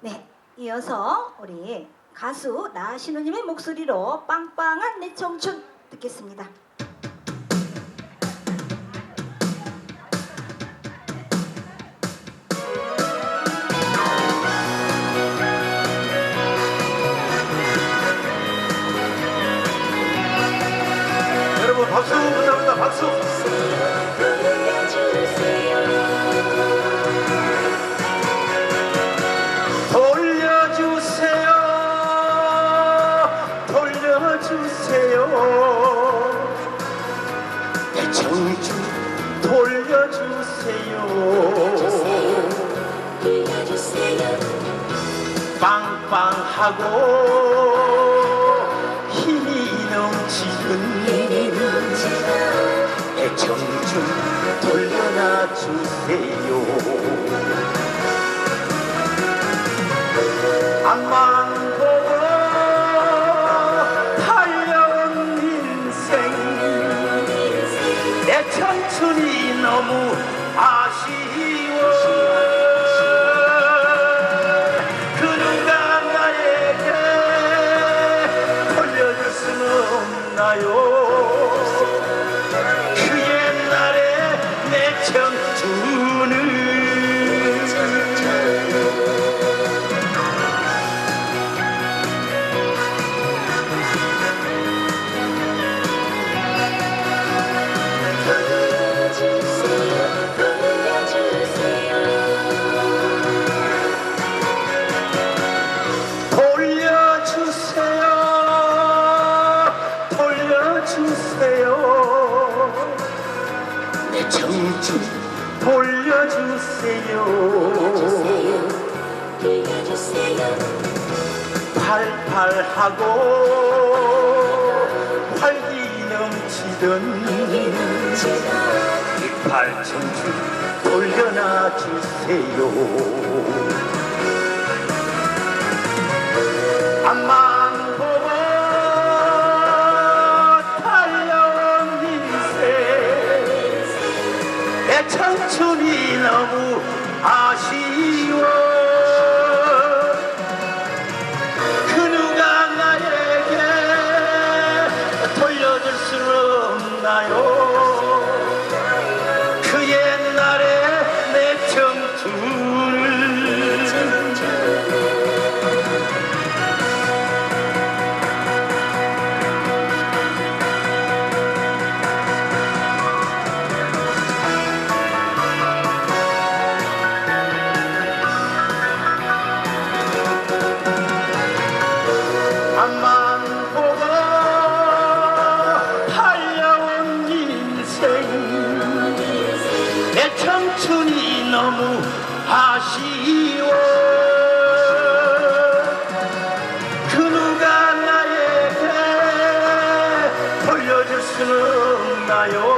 네, 이어서 우리 가수 나신우님의 목소리로 빵빵한 내 청춘 듣겠습니다. 여러분 박수 부탁합니다. 박수. 내 청춘 돌려주세요. 빵빵하고 힘이 넘치는 내 청춘 돌려놔 주세요 앞만 내 청춘이 너무 아쉬워. 그 누가 나에게 돌려줄 수는 없나요? 그 옛날에 내 청춘을 내 청춘 돌려주세요. 팔팔하고 활기 넘치던 이팔 청춘 돌려놔 주세요 내 청춘이 너무 아쉬워. 그 누가 나에게 돌려줄 수는 없나요 나요.